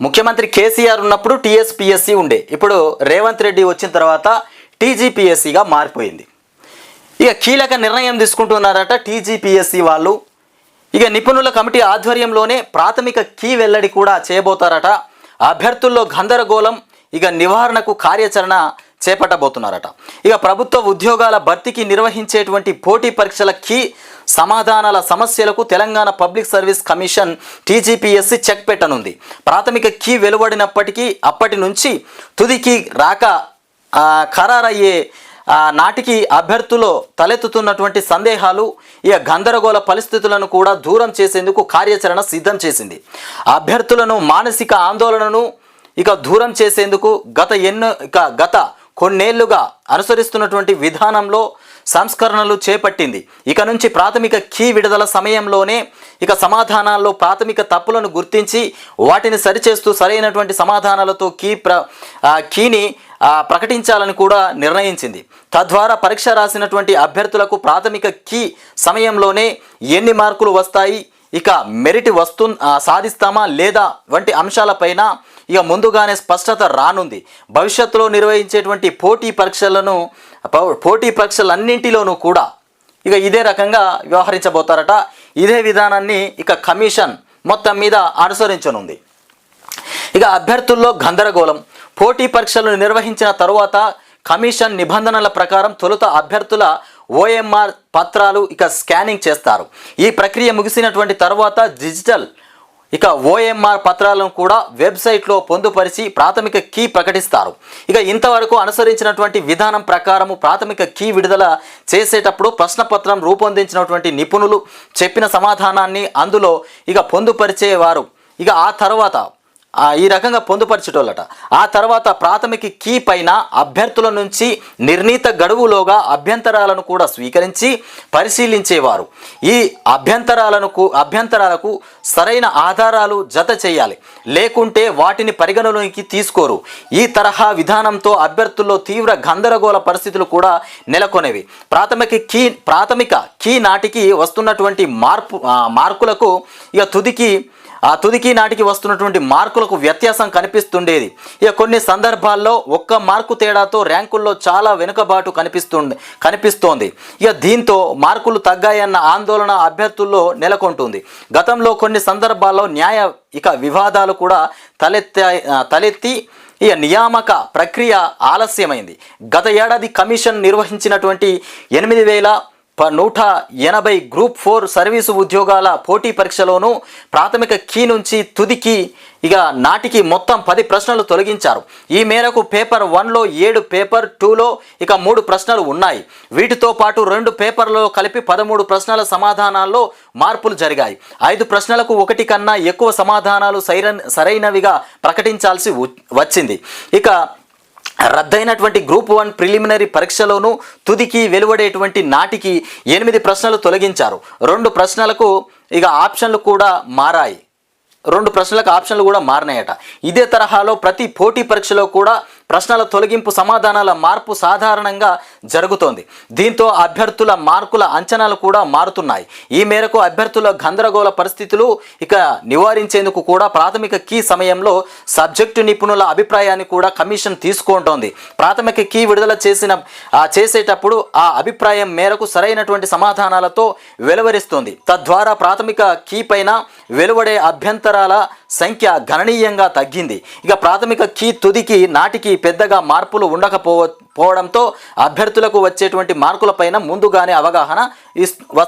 ముఖ్యమంత్రి కేసీఆర్ ఉన్నప్పుడు టీఎస్పిఎస్సి ఉండే. ఇప్పుడు రేవంత్ రెడ్డి వచ్చిన తర్వాత టీజీపీఎస్సిగా మారిపోయింది. ఇక కీలక నిర్ణయం తీసుకుంటున్నారట టీజీపీఎస్సి వాళ్ళు. ఇక నిపుణుల కమిటీ ఆధ్వర్యంలోనే ప్రాథమిక కీ వెల్లడి కూడా చేయబోతారట. అభ్యర్థుల్లో గందరగోళం ఇక నివారణకు కార్యాచరణ చేపట్టబోతున్నారట. ఇక ప్రభుత్వ ఉద్యోగాల భర్తీకి నిర్వహించేటువంటి పోటీ పరీక్షల కీ సమాధానాల సమస్యలకు Telangana public service commission TGPSC check పెట్టనుంది. ప్రాథమిక కీ వెలువడినప్పటికీ అప్పటి నుంచి తుదికి రాక ఖరారయ్యే నాటికి అభ్యర్థులో తలెత్తుతున్నటువంటి సందేహాలు ఇక గందరగోళ పరిస్థితులను కూడా దూరం చేసేందుకు కార్యాచరణ సిద్ధం చేసింది. అభ్యర్థులను మానసిక ఆందోళనను ఇక దూరం చేసేందుకు గత ఎన్నో ఇక గత కొన్నేళ్ళుగా అనుసరిస్తున్నటువంటి విధానంలో సంస్కరణలు చేపట్టింది. ఇక నుంచి ప్రాథమిక కీ విడుదల సమయంలోనే ఇక సమాధానాల్లో ప్రాథమిక తప్పులను గుర్తించి వాటిని సరిచేస్తూ సరైనటువంటి సమాధానాలతో కీ ప్ర కీని ప్రకటించాలని కూడా నిర్ణయించింది. తద్వారా పరీక్ష రాసినటువంటి అభ్యర్థులకు ప్రాథమిక కీ సమయంలోనే ఎన్ని మార్కులు వస్తాయి ఇక మెరిట్ వస్తు సాధిస్తామా లేదా వంటి అంశాలపైన ఇక ముందుగానే స్పష్టత రానుంది. భవిష్యత్తులో నిర్వహించేటువంటి పోటీ పరీక్షలను పోటీ పరీక్షలన్నింటిలోనూ కూడా ఇక ఇదే రకంగా వ్యవహరించబోతారట. ఇదే విధానాన్ని ఇక కమిషన్ మొత్తం మీద అనుసరించనుంది. ఇక అభ్యర్థుల్లో గందరగోళం. పోటీ పరీక్షలను నిర్వహించిన తరువాత కమిషన్ నిబంధనల ప్రకారం తొలుత అభ్యర్థుల ఓఎంఆర్ పత్రాలు ఇక స్కానింగ్ చేస్తారు. ఈ ప్రక్రియ ముగిసినటువంటి తర్వాత డిజిటల్ ఇక ఓఎంఆర్ పత్రాలను కూడా వెబ్సైట్లో పొందుపరిచి ప్రాథమిక కీ ప్రకటిస్తారు. ఇక ఇంతవరకు అనుసరించినటువంటి విధానం ప్రకారము ప్రాథమిక కీ విడుదల చేసేటప్పుడు ప్రశ్నపత్రం రూపొందించినటువంటి నిపుణులు చెప్పిన సమాధానాన్ని అందులో ఇక పొందుపరిచేవారు. ఇక ఆ తర్వాత ఈ రకంగా పొందుపరిచేటోళ్ళట. ఆ తర్వాత ప్రాథమిక కీ పైన అభ్యర్థుల నుంచి నిర్ణీత గడువులోగా అభ్యంతరాలను కూడా స్వీకరించి పరిశీలించేవారు. ఈ అభ్యంతరాలను అభ్యంతరాలకు సరైన ఆధారాలు జత చేయాలి. లేకుంటే వాటిని పరిగణలోకి తీసుకోరు. ఈ తరహా విధానంతో అభ్యర్థుల్లో తీవ్ర గందరగోళ పరిస్థితులు కూడా నెలకొనేవి. ప్రాథమిక కీ ప్రాథమిక కీ నాటికి వస్తున్నటువంటి మార్పు మార్కులకు ఇక తుదికి ఆ తుదికి నాటికి వస్తున్నటువంటి మార్కులకు వ్యత్యాసం కనిపిస్తుండేది. ఇక కొన్ని సందర్భాల్లో ఒక్క మార్కు తేడాతో ర్యాంకుల్లో చాలా వెనుకబాటు కనిపిస్తుండే కనిపిస్తోంది. ఇక దీంతో మార్కులు తగ్గాయన్న ఆందోళన అభ్యర్థుల్లో నెలకొంటుంది. గతంలో కొన్ని సందర్భాల్లో న్యాయ ఇక వివాదాలు కూడా తలెత్తా తలెత్తి ఇక నియామక ప్రక్రియ ఆలస్యమైంది. గత ఏడాది కమిషన్ నిర్వహించినటువంటి ఎనిమిది వేల నూట ఎనభై గ్రూప్ ఫోర్ సర్వీసు ఉద్యోగాల పోటీ పరీక్షలోనూ ప్రాథమిక కీ నుంచి తుదికి ఇక నాటికి మొత్తం పది ప్రశ్నలు తొలగించారు. ఈ మేరకు పేపర్ వన్లో ఏడు పేపర్ టూలో ఇక మూడు ప్రశ్నలు ఉన్నాయి. వీటితో పాటు రెండు పేపర్లలో కలిపి పదమూడు ప్రశ్నల సమాధానాల్లో మార్పులు జరిగాయి. ఐదు ప్రశ్నలకు ఒకటి కన్నా ఎక్కువ సమాధానాలు సైరన్ సరైనవిగా ప్రకటించాల్సి వచ్చింది. ఇక రద్దయినటువంటి గ్రూప్ వన్ ప్రిలిమినరీ పరీక్షలోనూ తుదికి వెలువడేటువంటి నాటికి ఎనిమిది ప్రశ్నలు తొలగించారు. రెండు ప్రశ్నలకు ఇక ఆప్షన్లు కూడా మారాయి. రెండు ప్రశ్నలకు ఆప్షన్లు కూడా మారినాయట. ఇదే తరహాలో ప్రతి పోటీ పరీక్షలో కూడా ప్రశ్నల తొలగింపు సమాధానాల మార్పు సాధారణంగా జరుగుతోంది. దీంతో అభ్యర్థుల మార్కుల అంచనాలు కూడా మారుతున్నాయి. ఈ మేరకు అభ్యర్థుల గందరగోళ పరిస్థితులు ఇక నివారించేందుకు కూడా ప్రాథమిక కీ సమయంలో సబ్జెక్టు నిపుణుల అభిప్రాయాన్ని కూడా కమిషన్ తీసుకుంటోంది. ప్రాథమిక కీ విడుదల చేసిన చేసేటప్పుడు ఆ అభిప్రాయం మేరకు సరైనటువంటి సమాధానాలతో వెలువరిస్తుంది. తద్వారా ప్రాథమిక కీ పైన వెలువడే అభ్యంతరాల సంఖ్య గణనీయంగా తగ్గింది. ఇక ప్రాథమిక కీ తుదికి నాటికి పెద్దగా మార్పులు ఉండకపోవడంతో అభ్యర్థులకు వచ్చేటువంటి మార్కులపైన ముందుగానే అవగాహన ఇస్ వ-